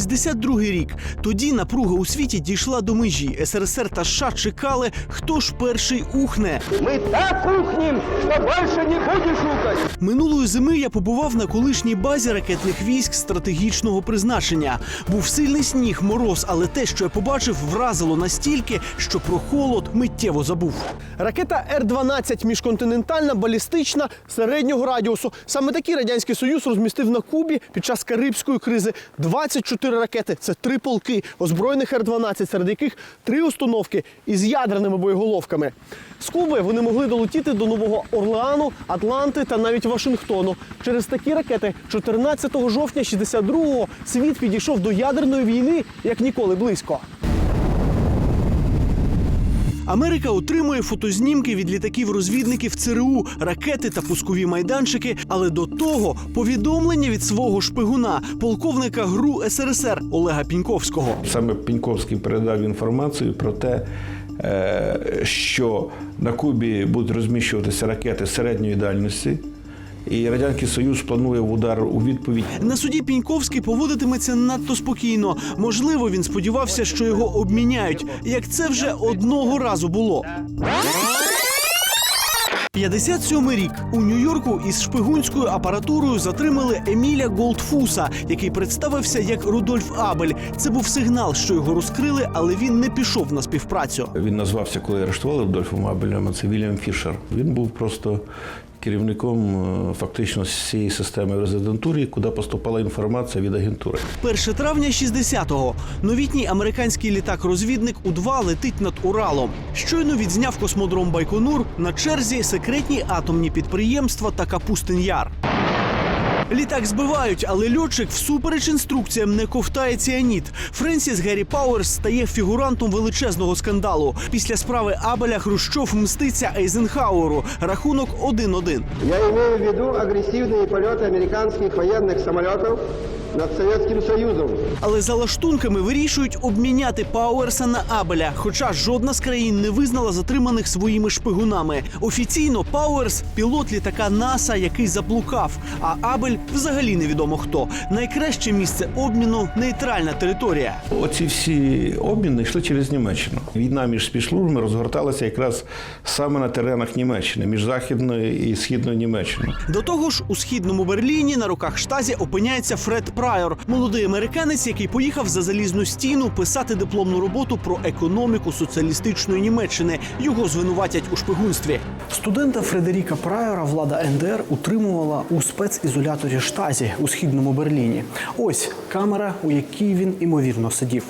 62-й рік. Тоді напруга у світі дійшла до межі. СРСР та США чекали, хто ж перший ухне. Мы так ухнем, что больше не будешь ухать. Минулої зими я побував на колишній базі ракетних військ стратегічного призначення. Був сильний сніг, мороз, але те, що я побачив, вразило настільки, що про холод миттєво забув. Ракета Р-12 міжконтинентальна, балістична середнього радіусу. Саме такий радянський союз розмістив на Кубі під час Карибської кризи 24 ракети. Це три полки озброєних Р-12, серед яких три установки із ядерними боєголовками. З Куби вони могли долетіти до Нового Орлеану, Атланти та навіть Вашингтону. Через такі ракети 14 жовтня 62-го світ підійшов до ядерної війни як ніколи близько. Америка отримує фотознімки від літаків-розвідників ЦРУ, ракети та пускові майданчики. Але до того повідомлення від свого шпигуна, полковника ГРУ СРСР Олега Піньковського. Саме Піньковський передав інформацію про те, е, що на Кубі будуть розміщуватися ракети середньої дальності, і Радянський Союз планує удар у відповідь. На суді Піньковський поводитиметься надто спокійно. Можливо, він сподівався, що його обміняють, як це вже одного разу було. 57 рік у Нью-Йорку із шпигунською апаратурою затримали Еміля Голдфуса, який представився як Рудольф Абель. Це був сигнал, що його розкрили, але він не пішов на співпрацю. Він назвався, коли арештували Рудольфом Абелем, це Вільям Фішер. Він був просто керівником е, фактично всієї системи в резидентурі, куди поступала інформація від агентури. 1 травня 60-го. Новітній американський літак-розвідник У-2 летить над Уралом. Щойно відзняв космодром Байконур на черзі секретні атомні підприємства та Капустин Яр. Літак збивають, але льотчик всупереч інструкціям не ковтає ціаніт. Френсіс Геррі Пауерс стає фігурантом величезного скандалу. Після справи Абеля Хрущов мститься Ейзенхауеру. Рахунок 1-1. Я имею в виду агрессивные полеты американских военных самолетов над Советским Союзом. Але за лаштунками вирішують обміняти Пауерса на Абеля, хоча жодна з країн не визнала затриманих своїми шпигунами. Офіційно Пауерс пілот літака НАСА, який заблукав. А Абель взагалі невідомо хто. Найкраще місце обміну нейтральна територія. Оці всі обміни йшли через Німеччину. Війна між спецслужбами розгорталася якраз саме на теренах Німеччини, між західною і східною Німеччиною. До того ж, у східному Берліні на руках штазі опиняється Фред Прайор, молодий американець, який поїхав за залізну стіну писати дипломну роботу про економіку соціалістичної Німеччини. Його звинуватять у шпигунстві. Студента Фредеріка Прайора влада НДР утримувала у спецізоляторі штазі у східному Берліні. Ось камера, у якій він імовірно сидів.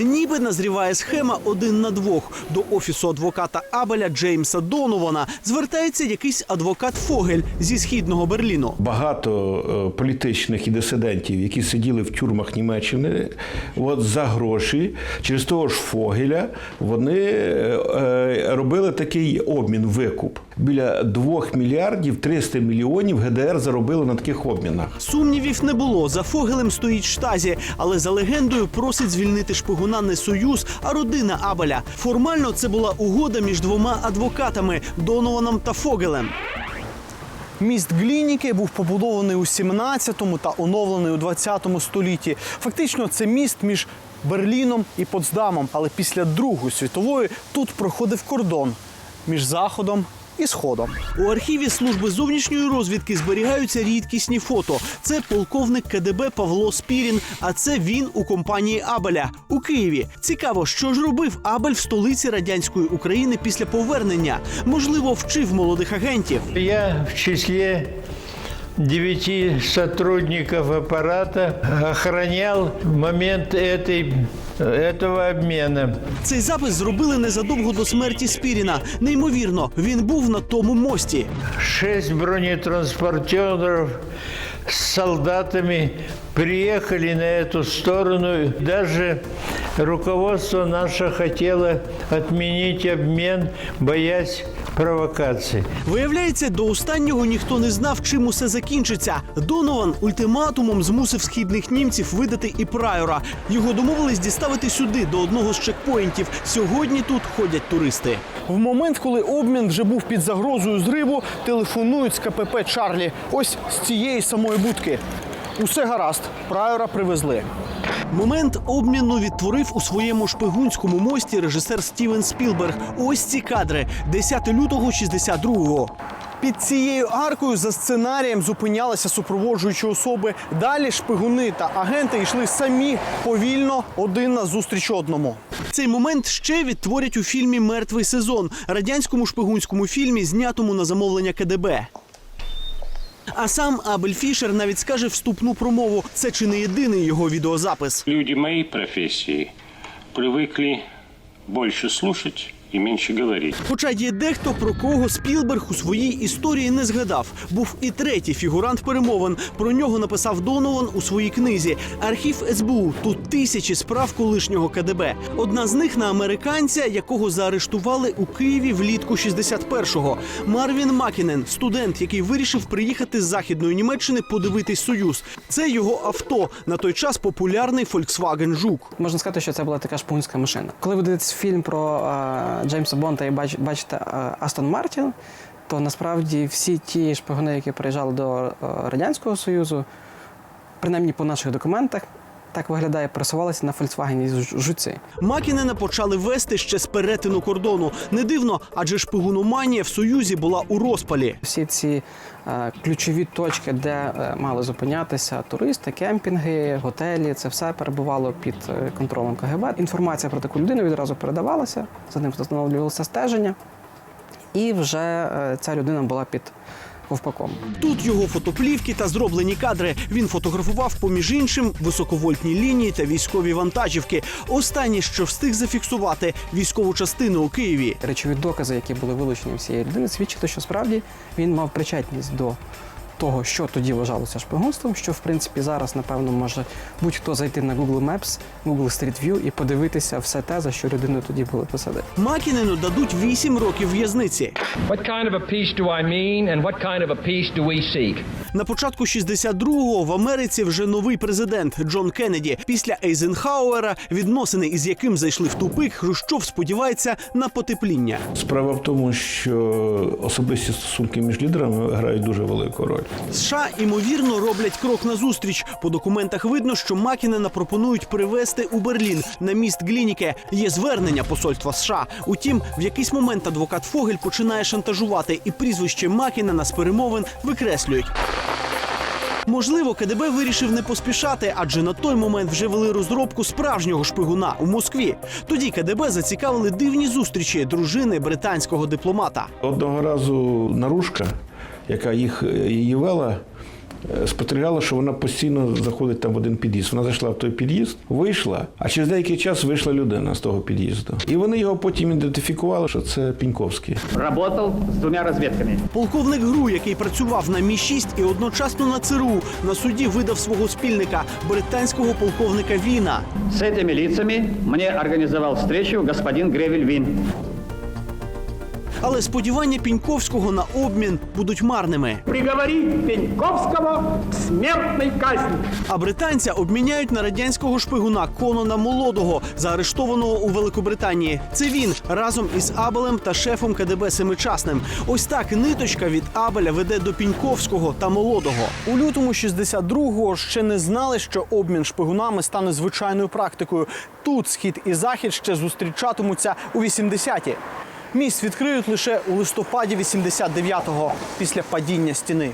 Ніби назріває схема один на двох. До офісу адвоката Абеля Джеймса Донована звертається якийсь адвокат Фогель зі східного Берліну. Багато е, політичних і дисидентів, які сиділи в тюрмах Німеччини, от за гроші через того ж Фогеля вони е, е, робили такий обмін, викуп. Біля 2 мільярдів 300 мільйонів ГДР заробили на таких обмінах. Сумнівів не було. За Фогелем стоїть штазі, але за легендою просить звільнити шпигуна не союз, а родина Абеля. Формально це була угода між двома адвокатами Донованом та Фогелем. Міст Глініки був побудований у 17-му та оновлений у 20-му столітті. Фактично, це міст між Берліном і Потсдамом. Але після Другої світової тут проходив кордон між Заходом і Сходом. У архіві служби зовнішньої розвідки зберігаються рідкісні фото. Це полковник КДБ Павло Спірін. А це він у компанії Абеля у Києві. Цікаво, що ж робив Абель в столиці радянської України після повернення. Можливо, вчив молодих агентів. Я в числе девяти сотрудников аппарата охранял момент этой, этого обмена. Цей запис зробили незадовго до смерті Спіріна. Неймовірно, він був на тому мості. Шесть бронетранспортерів з солдатами приехали на эту сторону. Даже руководство наше хотело отменить обмен, боясь провокаций. Виявляється, до останнього ніхто не знав, чим усе закінчиться. Донован ультиматумом змусив східних німців видати і прайора. Його домовились діставити сюди, до одного з чекпоінтів. Сьогодні тут ходять туристи. В момент, коли обмін вже був під загрозою зриву, телефонують з КПП Чарлі. Ось з цієї самої будки. Усе гаразд, прайора привезли. Момент обміну відтворив у своєму шпигунському мості режисер Стівен Спілберг. Ось ці кадри 10 лютого 62-го. Під цією аркою за сценарієм зупинялися супроводжуючі особи. Далі шпигуни та агенти йшли самі повільно один назустріч одному. Цей момент ще відтворять у фільмі Мертвий сезон радянському шпигунському фільмі, знятому на замовлення КДБ. А сам Абель Фішер навіть скаже вступну промову. Це чи не єдиний його відеозапис. Люди моєї професії привикли больше слушать и меньше говорить. Хоча є дехто, про кого Спілберг у своїй історії не згадав. Був і третій фігурант перемовин. Про нього написав Донован у своїй книзі. Архів СБУ. Тут тисячі справ колишнього КДБ. Одна з них на американця, якого заарештували у Києві влітку 61-го. Марвін Макінен, студент, який вирішив приїхати з західної Німеччини подивитись союз. Це його авто на той час популярний Volkswagen Жук. Можна сказати, що це була така шпигунська машина. Коли ви дивитесь фільм про Джеймса Бонда і бач, бачите е, Астон Мартін, то насправді всі ті шпигуни, які приїжджали до е, Радянського Союзу, принаймні по наших документах, так виглядає, пересувалися на Volkswagen жуці. Макінена почали вести ще з перетину кордону. Не дивно, адже шпигуноманія в Союзі була у розпалі. Всі ці е, ключові точки, де е, мали зупинятися туристи, кемпінги, готелі, це все перебувало під е, контролем КГБ. Інформація про таку людину відразу передавалася, за ним встановлювалося стеження, і вже е, ця людина була під ковпаком. Тут його фотоплівки та зроблені кадри. Він фотографував, поміж іншим, високовольтні лінії та військові вантажівки. Останнє, що встиг зафіксувати військову частину у Києві. Речові докази, які були вилучені всієї людини, свідчили, що справді він мав причетність до того, що тоді вважалося шпигунством, що в принципі зараз, напевно, може будь-хто зайти на Google Maps, Google Street View і подивитися все те, за що людину тоді були посадити. Макінену дадуть 8 років в'язниці. What kind of a peace do I mean, and what kind of a peace do we seek? На початку 62-го в Америці вже новий президент Джон Кеннеді. Після Ейзенхауера, відносини із яким зайшли в тупик, Хрущов сподівається на потепління. Справа в тому, що особисті стосунки між лідерами грають дуже велику роль. США ймовірно роблять крок назустріч. По документах видно, що Макінена пропонують привезти у Берлін на міст Глініке. Є звернення посольства США. Утім, в якийсь момент адвокат Фогель починає шантажувати, і прізвище Макінена з перемовин викреслюють. Можливо, КДБ вирішив не поспішати, адже на той момент вже вели розробку справжнього шпигуна у Москві. Тоді КДБ зацікавили дивні зустрічі дружини британського дипломата. Одного разу наружка, яка їх її вела, е, спостерігала, що вона постійно заходить там в один під'їзд. Вона зайшла в той під'їзд, вийшла, а через деякий час вийшла людина з того під'їзду. І вони його потім ідентифікували, що це Піньковський. Работал с двумя разведками. Полковник ГРУ, який працював на Мі 6 і одночасно на ЦРУ, на суді видав свого спільника британського полковника Віна. С этими лицами мне организовал встречу господин Гревель Вин. Але сподівання Піньковського на обмін будуть марними. Приговори Пеньковского к смертной казни. А британця обміняють на радянського шпигуна Конона Молодого, заарештованого у Великобританії. Це він разом із Абелем та шефом КДБ Семичасним. Ось так ниточка від Абеля веде до Піньковського та Молодого. У лютому 62-го ще не знали, що обмін шпигунами стане звичайною практикою. Тут схід і захід ще зустрічатимуться у 80-ті. Міст відкриють лише у листопаді 89-го, після падіння стіни.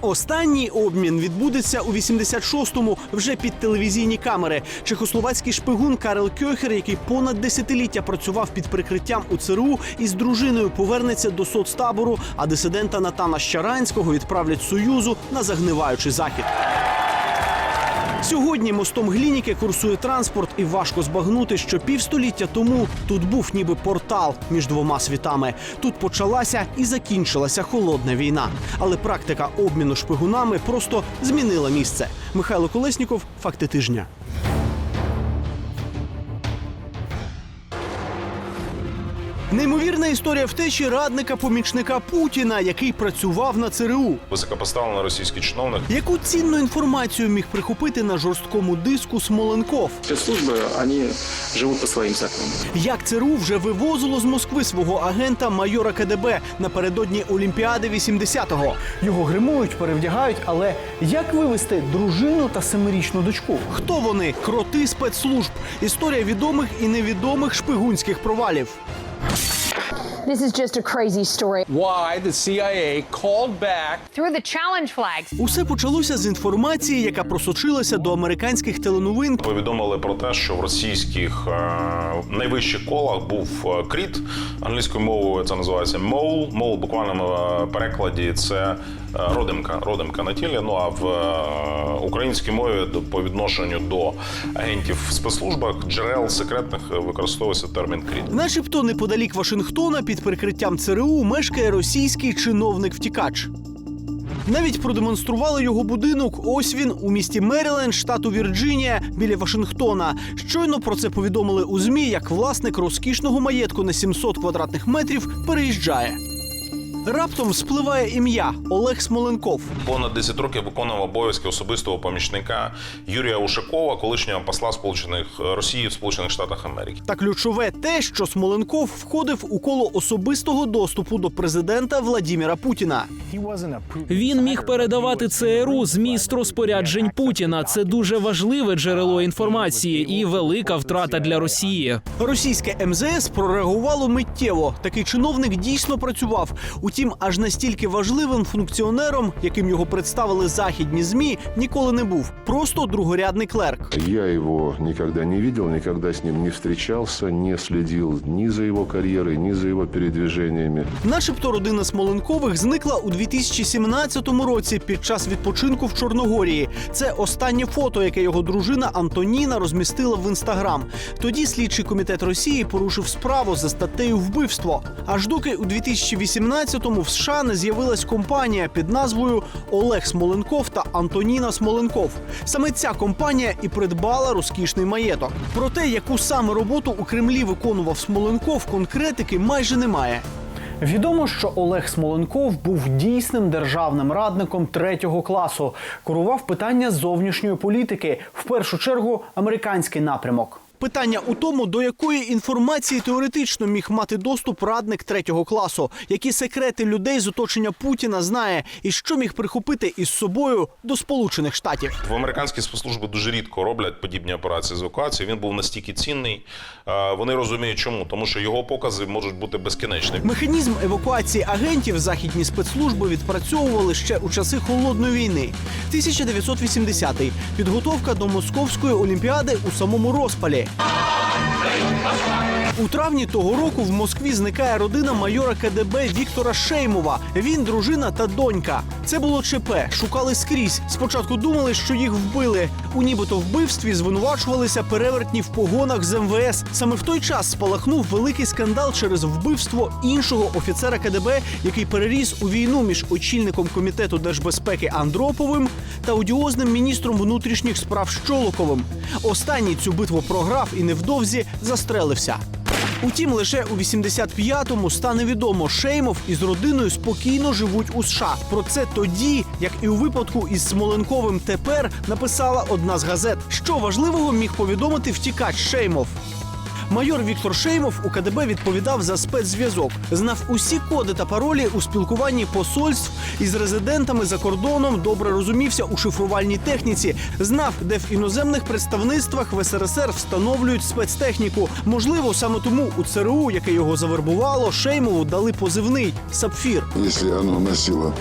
Останній обмін відбудеться у 86-му вже під телевізійні камери. Чехословацький шпигун Карел Кьохер, який понад десятиліття працював під прикриттям у ЦРУ, із дружиною повернеться до соцтабору, а дисидента Натана Щаранського відправлять Союзу на загниваючий захід. Сьогодні мостом Глініки курсує транспорт, і важко збагнути, що півстоліття тому тут був ніби портал між двома світами. Тут почалася і закінчилася холодна війна. Але практика обміну шпигунами просто змінила місце. Михайло Колесніков, факти тижня. Неймовірна історія втечі радника помічника Путіна, який працював на ЦРУ. Високопоставлений російський чиновник Яку цінну інформацію міг прихопити на жорсткому диску Смоленков? Спецслужбы, они живут по своим законам. Як ЦРУ вже вивозило з Москви свого агента майора КДБ напередодні Олімпіади 80-го? Його гримують, перевдягають, але як вивести дружину та семирічну дочку? Хто вони? Кроти спецслужб. Історія відомих і невідомих шпигунських провалів. This is just a crazy story. Why the CIA called back Through the challenge flags. Усе почалося з інформації, яка просочилася до американських теленовин повідомили про те, що в російських е, найвищих колах був е, кріт англійською мовою. Це називається мол. Мол в е, перекладі це родимка, родимка на тілі. Ну а в е, українській мові по відношенню до агентів в спецслужбах джерел секретних е, використовується термін кріт. Начебто неподалік Вашингтона під прикриттям ЦРУ мешкає російський чиновник-втікач. Навіть продемонстрували його будинок. Ось він у місті Меріленд, штату Вірджинія, біля Вашингтона. Щойно про це повідомили у змі, як власник розкішного маєтку на 700 квадратних метрів переїжджає. Раптом спливає ім'я Олег Смоленков. Понад 10 років виконував обов'язки особистого помічника Юрія Ушакова, колишнього посла Сполучених Росії в Сполучених Штатах Америки. Та ключове те, що Смоленков входив у коло особистого доступу до президента Владіміра Путіна. Він міг передавати ЦРУ зміст розпоряджень Путіна. Це дуже важливе джерело інформації і велика втрата для Росії. Російське МЗС прореагувало миттєво. Такий чиновник дійсно працював. Утім, аж настільки важливим функціонером, яким його представили західні змі, ніколи не був. Просто другорядний клерк. Я его никогда не видел, никогда с ним не встречался, не следил ни за его карьерой, ни за его передвижениями. Начебто родина Смоленкових зникла у 2017 році під час відпочинку в Чорногорії. Це останнє фото, яке його дружина Антоніна розмістила в інстаграм. Тоді слідчий комітет Росії порушив справу за статтею вбивство. Аж доки у 2018-му в США не з'явилась компанія під назвою Олег Смоленков та Антоніна Смоленков. Саме ця компанія і придбала розкішний маєток. Про те, яку саме роботу у Кремлі виконував Смоленков, конкретики майже немає. Відомо, що Олег Смоленков був дійсним державним радником третього класу, курував питання зовнішньої політики, в першу чергу американський напрямок. Питання у тому, до якої інформації теоретично міг мати доступ радник третього класу, які секрети людей з оточення Путіна знає, і що міг прихопити із собою до Сполучених Штатів. В американські спецслужби дуже рідко роблять подібні операції з евакуації. Він був настільки цінний. Вони розуміють, чому тому, що його покази можуть бути безкінечні. Механізм евакуації агентів західні спецслужби відпрацьовували ще у часи холодної війни. 1980-й. підготовка до московської олімпіади у самому розпалі. У травні того року в Москві зникає родина майора КДБ Віктора Шеймова. Він, дружина та донька. Це було ЧП. Шукали скрізь. Спочатку думали, що їх вбили. У нібито вбивстві звинувачувалися перевертні в погонах з МВС. Саме в той час спалахнув великий скандал через вбивство іншого офіцера КДБ, який переріс у війну між очільником комітету держбезпеки Андроповим та одіозним міністром внутрішніх справ Щолоковим. Останній цю битву програв і невдовзі застрелився. Утім, лише у 85-му стане відомо, Шеймов із родиною спокійно живуть у США. Про це тоді, як і у випадку із Смоленковим тепер написала одна з газет. Що важливого міг повідомити втікач Шеймов. Майор Віктор Шеймов у КДБ відповідав за спецзв'язок, знав усі коди та паролі у спілкуванні посольств із резидентами за кордоном, добре розумівся у шифрувальній техніці, знав, де в іноземних представництвах в СРСР встановлюють спецтехніку. Можливо, саме тому у ЦРУ, яке його завербувало, Шеймову дали позивний Сапфір. Если оно носило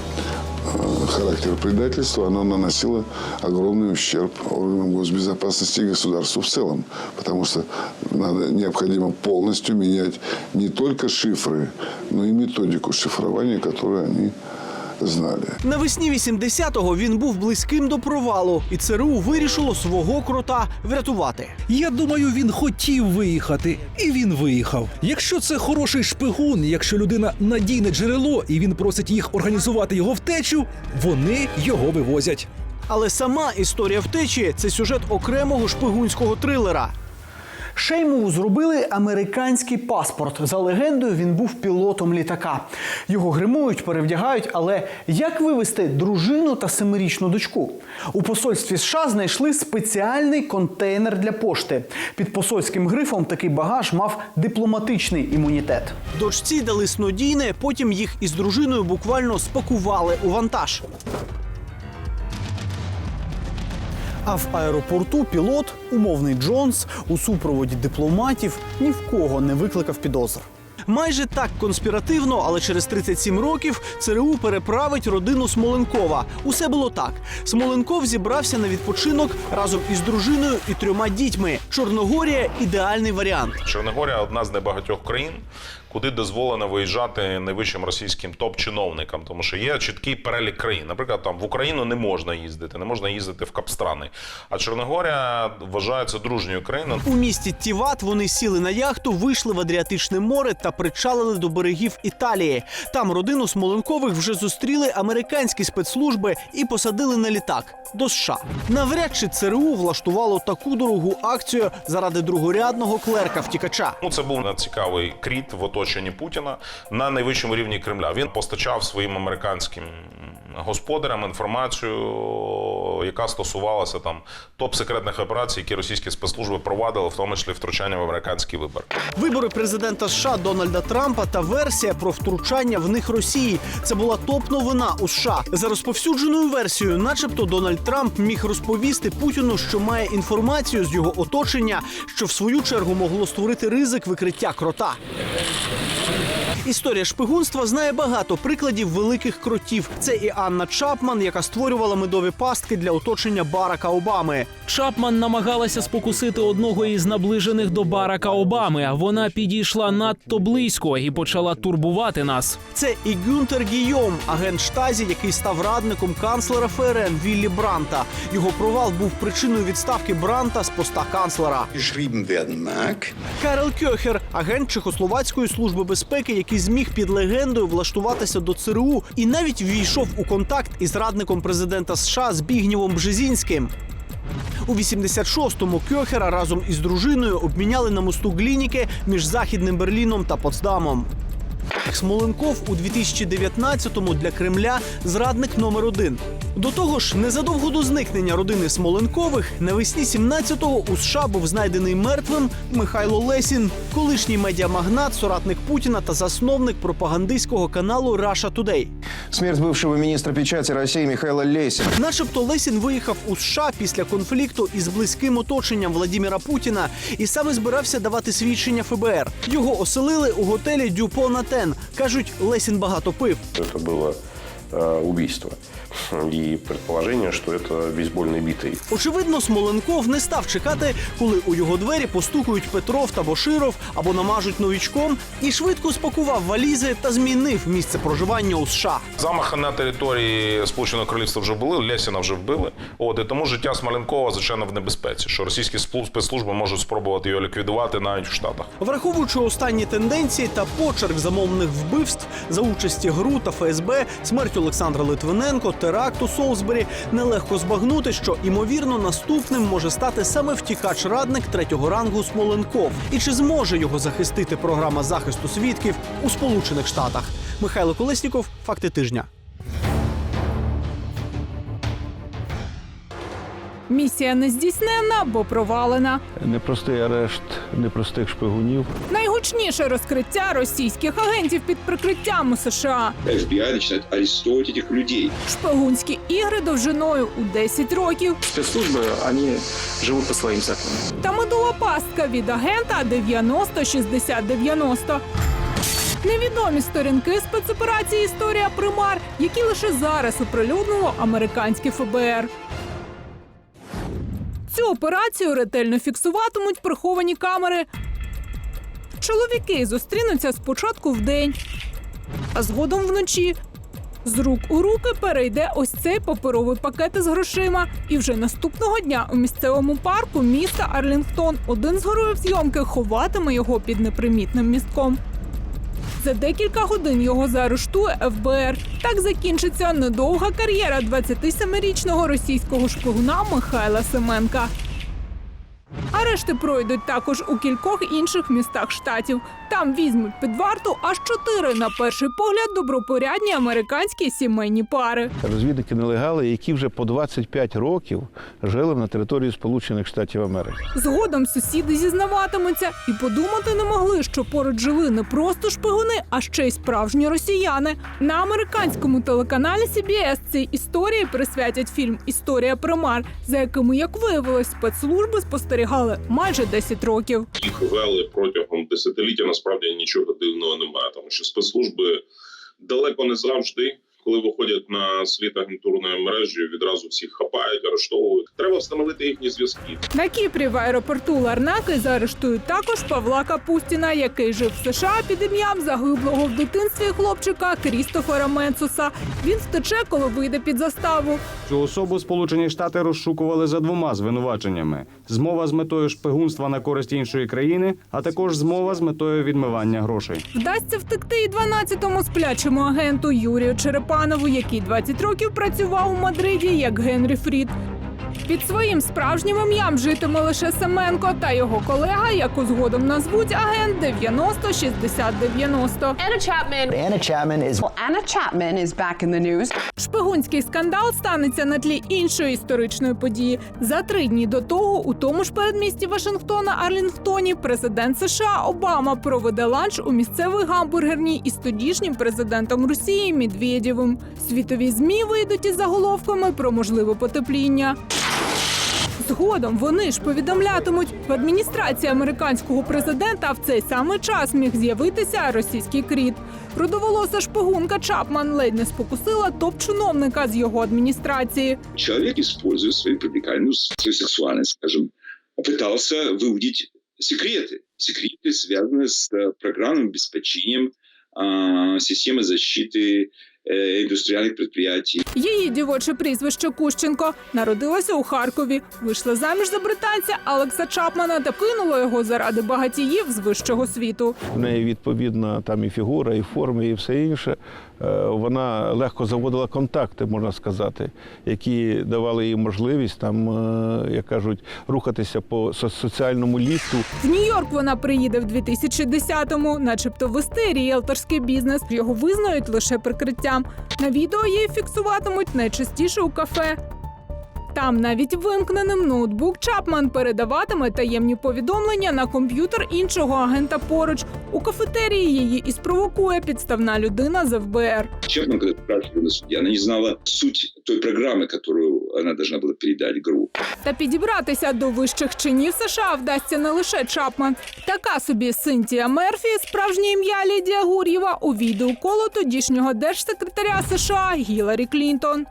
характер предательства, оно наносило огромный ущерб органам госбезопасности и государству в целом. Потому что надо, необходимо полностью менять не только шифры, но и методику шифрования, которую они знали. Навесні 80-го він був близьким до провалу, і ЦРУ вирішило свого крота врятувати. Я думаю, він хотів виїхати, і він виїхав. Якщо це хороший шпигун, якщо людина надійне джерело, і він просить їх організувати його втечу, вони його вивозять. Але сама історія втечі це сюжет окремого шпигунського трилера. Шеймову зробили американський паспорт. За легендою, він був пілотом літака. Його гримують, перевдягають. Але як вивести дружину та семирічну дочку? У посольстві США знайшли спеціальний контейнер для пошти. Під посольським грифом такий багаж мав дипломатичний імунітет. Дочці дали снодійне, потім їх із дружиною буквально спакували у вантаж. А в аеропорту пілот, умовний Джонс, у супроводі дипломатів ні в кого не викликав підозр. Майже так конспіративно, але через 37 років ЦРУ переправить родину Смоленкова. Усе було так. Смоленков зібрався на відпочинок разом із дружиною і трьома дітьми. Чорногорія ідеальний варіант. Чорногорія одна з небагатьох країн, куди дозволено виїжджати найвищим російським топ-чиновникам, тому що є чіткий перелік країн. Наприклад, там в Україну не можна їздити, не можна їздити в Капстрани. А Чорногорія вважається дружньою країною. У місті Тіват вони сіли на яхту, вийшли в Адріатичне море та причалили до берегів Італії. Там родину Смоленкових вже зустріли американські спецслужби і посадили на літак до США. Навряд чи ЦРУ влаштувало таку дорогу акцію заради другорядного клерка втікача. Ну, це був цікавий кріт в оточенні Путіна на найвищому рівні Кремля. Він постачав своїм американським господарям інформацію, яка стосувалася там топ-секретних операцій, які російські спецслужби провадили, в тому числі втручання в американський вибор. Вибори президента США Дональда Трампа та версія про втручання в них Росії. Це була топ-новина у США. За розповсюдженою версією, начебто, Дональд Трамп міг розповісти Путіну, що має інформацію з його оточення, що в свою чергу могло створити ризик викриття крота. Історія шпигунства знає багато прикладів великих кротів. Це і Анна Чапман, яка створювала медові пастки для оточення Барака Обами. Чапман намагалася спокусити одного із наближених до Барака Обами. Вона підійшла надто близько і почала турбувати нас. Це і Гюнтер Гійом, агент штазі, який став радником канцлера ФРН Віллі Бранта. Його провал був причиною відставки Бранта з поста канцлера. Карел Кьохер, агент Чехословацької служби безпеки, який зміг під легендою влаштуватися до ЦРУ і навіть ввійшов у контакт із радником президента США Збігнєвом Бжезінським. У 86-му Кьохера разом із дружиною обміняли на мосту Глініки між західним Берліном та Потсдамом. Смоленков у 2019-му для Кремля зрадник номер один. До того ж, незадовго до зникнення родини Смоленкових навесні 17-го у США був знайдений мертвим Михайло Лесін, колишній медіамагнат, соратник Путіна та засновник пропагандистського каналу Russia Today. Смерть бывшего министра печати России Михаила Лесина. Начебто Лесін виїхав у США після конфлікту із близьким оточенням Владіміра Путіна і саме збирався давати свідчення ФБР. Його оселили у готелі Дюпо на Тен. Кажуть, Лесін багато пив. Це было э, убийство. И предположение, что это бейсбольной битой. Очевидно, Смоленков не став чекати, коли у його двері постукають Петров та Боширов або намажуть новічком, і швидко спакував валізи та змінив місце проживання у США. Замахи на території Сполученого Королівства вже були, Лесіна вже вбили. От і тому життя Смоленкова звичайно в небезпеці, що російські спецслужби можуть спробувати його ліквідувати навіть в Штатах. Враховуючи останні тенденції та почерк замовних вбивств за участі ГРУ та ФСБ, смерть Олександра Литвиненко, теракт у Солсбері, нелегко збагнути, що імовірно наступним може стати саме втікач-радник третього рангу Смоленков. І чи зможе його захистити програма захисту свідків у Сполучених Штатах? Михайло Колесніков, факти тижня. Місія не здійснена, бо провалена. Непростий арешт непростих шпигунів. Найгучніше розкриття російських агентів під прикриттям у США. FBI начинает арестовывать этих людей. Шпигунські ігри довжиною у 10 років. Спецслужбы, они живут по своим законам. Та медова пастка від агента 90-60-90. Невідомі сторінки спецоперації Історія примар, які лише зараз оприлюднило американське ФБР. Цю операцію ретельно фіксуватимуть приховані камери. Чоловіки зустрінуться спочатку вдень, а згодом вночі. З рук у руки перейде ось цей паперовий пакет із грошима. І вже наступного дня у місцевому парку міста Арлінгтон один з героїв зйомки ховатиме його під непримітним містком. За декілька годин його заарештує ФБР. Так закінчиться недовга кар'єра 27-річного російського шпигуна Михайла Семенка. Арешти пройдуть також у кількох інших містах штатів. Там візьмуть під варту аж чотири, на перший погляд, добропорядні американські сімейні пари. Розвідники нелегали, які вже по 25 років жили на території Сполучених Штатів Америки. Згодом сусіди зізнаватимуться і подумати не могли, що поруч жили не просто шпигуни, а ще й справжні росіяни. На американському телеканалі CBS цій історії присвятять фільм Історія примар, за якими, як виявилось, спецслужби спостерігали майже 10 років. їх вели протягом десятиліття. Насправді нічого дивного немає, тому що спецслужби далеко не завжди, коли виходять на слід агентурної мережі, відразу всіх хапають, арештовують. Треба встановити їхні зв'язки. На Кіпрі в аеропорту Ларнаки заарештують також Павла Капустіна, який жив в США під ім'ям загиблого в дитинстві хлопчика Крістофера Менцуса. Він втече, коли вийде під заставу. Цю особу Сполучені Штати розшукували за двома звинуваченнями: змова з метою шпигунства на користь іншої країни, а також змова з метою відмивання грошей. Вдасться втекти і 12-му сплячому агенту Юрію Черепанову, який 20 років працював у Мадриді як Генрі Фрід. Під своїм справжнім ім'ям житиме лише Семенко та його колега, яку згодом назвуть агент 90-60-90. Anna Chapman. Anna Chapman is. Well, Anna Chapman is back in the news. Шпигунський скандал станеться на тлі іншої історичної події. За три дні до того, у тому ж передмісті Вашингтона Арлінгтоні, президент США Обама проведе ланч у місцевій гамбургерній із тодішнім президентом Росії Медведєвим. Світові змі вийдуть із заголовками про можливе потепління. Згодом вони ж повідомлятимуть в адміністрації американського президента в цей самий час міг з'явитися російський кріт. Рудоволоса шпигунка Чапман ледь не спокусила топ-чиновника з його адміністрації. Человек, используя свою привлекательную свою сексуальность, скажем, пытался выудить секреты. Секреты, связанные с э, программным обеспечением а, системы защиты э, индустриальных предприятий. Її дівоче прізвище Кущенко народилася у Харкові, вийшла заміж за британця Алекса Чапмана та кинула його заради багатіїв з вищого світу. В неї відповідна там і фігура, і форми, і все інше. Е, Вона легко заводила контакти, можна сказати, які давали їй можливість там, е, як кажуть, рухатися по соціальному лісу. В Нью-Йорк вона приїде в 2010-му, начебто вести ріелторський бізнес. Його визнають лише прикриттям. На відео її фіксуватимуть найчастіше у кафе. Там навіть вимкненим ноутбук Чапман передаватиме таємні повідомлення на комп'ютер іншого агента поруч. У кафетерії її і спровокує підставна людина з ФБР. Чепман, когда спрашивали на суде, она не знала суть той программы, которую она должна была передать ГРУ. Та підібратися до вищих чинів США вдасться не лише Чапман. Така собі Синтія Мерфі, справжнє ім'я Лідія Гур'єва, увійде у коло тодішнього держсекретаря США Гіларі Клінтон.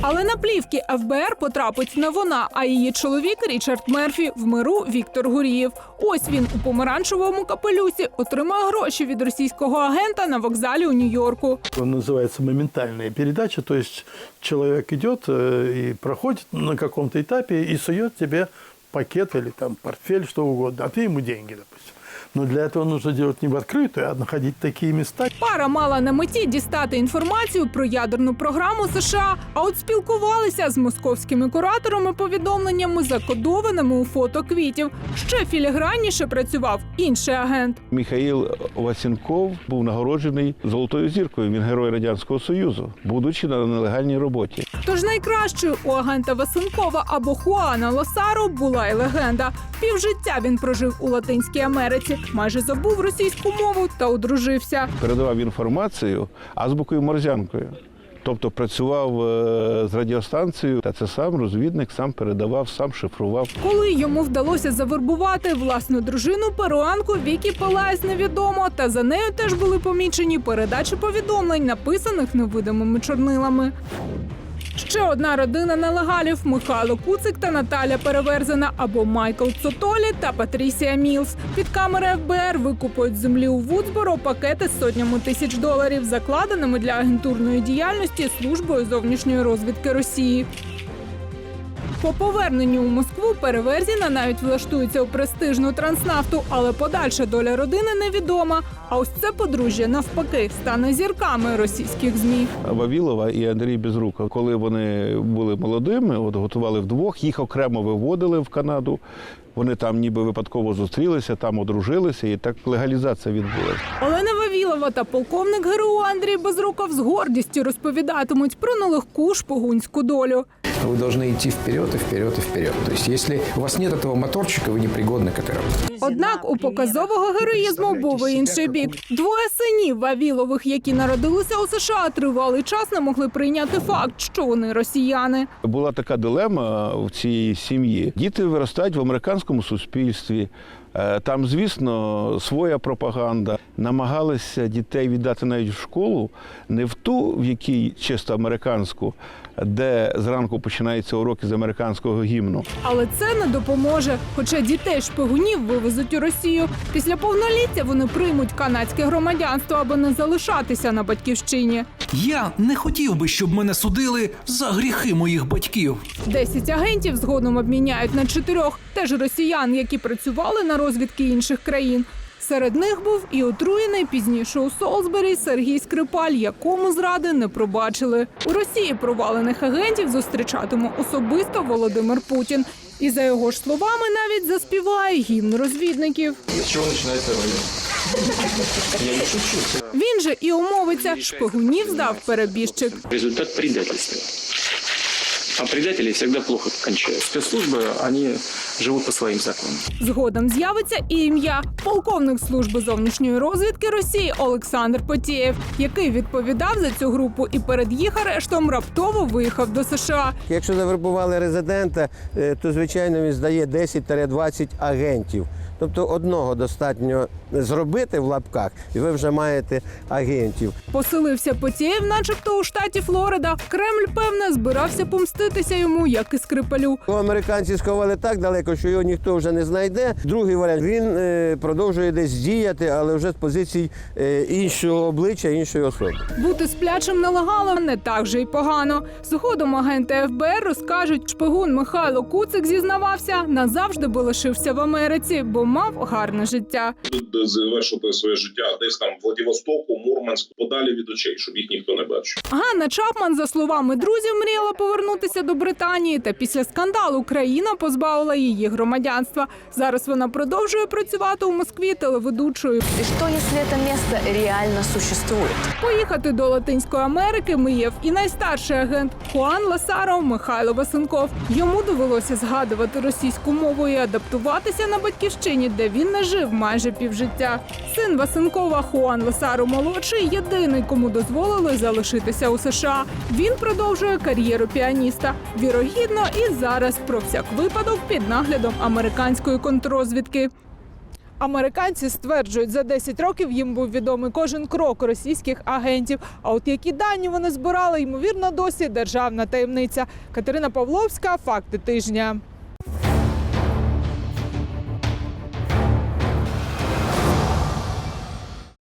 Але на плівки ФБР потрапить не вона, а її чоловік Річард Мерфі в миру Віктор Гурієв. Ось він у помаранчевому капелюсі отримає гроші від російського агента на вокзалі у Нью-Йорку. Он называется моментальная передача, то есть человек идет э, и проходит на каком-то этапе и сует тебе пакет или там портфель, что угодно, а ты ему деньги, допустим. Но для этого нужно делать не в открытую, а находить такие места. Пара мала на меті дістати інформацію про ядерну програму США, а от спілкувалися з московськими кураторами повідомленнями, закодованими у фото квітів. Ще філігранніше працював інший агент. Михаїл Васенков був нагороджений золотою зіркою. Він герой радянського союзу, будучи на нелегальній роботі. Тож найкращою у агента Васенкова або Хуана Лосаро була й легенда. Півжиття він прожив у Латинській Америці, майже забув російську мову та одружився. Передавав інформацію азбукою морзянкою. Тобто працював е, з радіостанцією, та це сам розвідник, сам передавав, сам шифрував. Коли йому вдалося завербувати власну дружину перуанку Вікі Пелайс невідомо, та за нею теж були помічені передачі повідомлень, написаних невидимими чорнилами. Ще одна родина нелегалів Михайло Куцик та Наталя Переверзена або Майкл Цотолі та Патрісія Мілс. Під камери ФБР викупують землі у Вудсборо пакети з сотнями тисяч доларів, закладеними для агентурної діяльності службою зовнішньої розвідки Росії. По поверненню у Москву Переверзіна навіть влаштується у престижну транснафту, але подальша доля родини невідома. А ось це подружжя навпаки стане зірками російських змі. Вавілова і Андрій Безруков, коли вони були молодими, от готували вдвох, їх окремо виводили в Канаду. Вони там ніби випадково зустрілися, там одружилися, і так легалізація відбулася. Олена Вавілова та полковник ГРУ Андрій Безруков з гордістю розповідатимуть про нелегку шпигунську долю. Вы должны идти вперед и вперед и вперед. То есть, если у вас нет этого моторчика, вы непригодны к этой работе. Однак у показового героїзму був і інший бік. Двоє синів Вавілових, які народилися у США, тривалий час не могли прийняти факт, що вони росіяни. Була така дилема в цій сім'ї. Діти виростають в американському суспільстві. Е, Там, звісно, своя пропаганда. Намагалися дітей віддати навіть в школу, не в ту, в якій чисто американську, де зранку починаються уроки з американського гімну. Але це не допоможе. Хоча дітей шпигунів вивезуть у Росію. Після повноліття вони приймуть канадське громадянство, аби не залишатися на батьківщині. Я не хотів би, щоб мене судили за гріхи моїх батьків. Десять агентів згодом обміняють на чотирьох, теж росіян, які працювали на розвідки інших країн. Серед них був і отруєний пізніше у Солсбері Сергій Скрипаль, якому зради не пробачили. У Росії провалених агентів зустрічатиме особисто Володимир Путін. І за його ж словами навіть заспіває гімн розвідників. С чего начинается война? Я не шучу. Він же і умовиться, шпигунів здав перебіжчик. Результат предательства. А предатели всегда плохо кончают. Спецслужбы, они живут по своим законам. Згодом з'явиться і ім'я полковник служби зовнішньої розвідки Росії Олександр Потєєв, який відповідав за цю групу і перед їх арештом раптово виїхав до США. Якщо завербували резидента, е, то звичайно він здає 10-20 агентів. Тобто одного достатньо зробити в лапках, і ви вже маєте агентів. Поселився Потєєв, начебто у штаті Флорида. Кремль, певне, збирався помститися йому, як і Скрипалю. Американці сховали так далеко, що його ніхто вже не знайде. Другий варіант він е, продовжує десь діяти, але вже з позицій е, іншого обличчя, іншої особи. Бути сплячим нелегалом не так же й погано. Згодом агенти ФБР розкажуть, шпигун Михайло Куцик зізнавався, назавжди би лишився в Америці, бо мав гарне життя. Завершити своє життя десь там в Владивостоку, Мурманську, подалі від очей, щоб їх ніхто не бачив. Ганна Чапман, за словами друзів, мріяла повернутися до Британії. Та після скандалу країна позбавила її громадянства. Зараз вона продовжує працювати у Москві телеведучою. И что, если это место реально существует? Поїхати до Латинської Америки мріяв і найстарший агент Хуан Ласаро Михайло Васенков. Йому довелося згадувати російську мову і адаптуватися на батьківщині, де він не жив майже півжиття. Син Васенкова Хуан Ласаро молодший єдиний, кому дозволили залишитися у США. Він продовжує кар'єру піаніста. Вірогідно, і зараз про всяк випадок під наглядом американської контррозвідки. Американці стверджують, за 10 років їм був відомий кожен крок російських агентів. А от які дані вони збирали, ймовірно, досі державна таємниця. Катерина Павловська, факти тижня.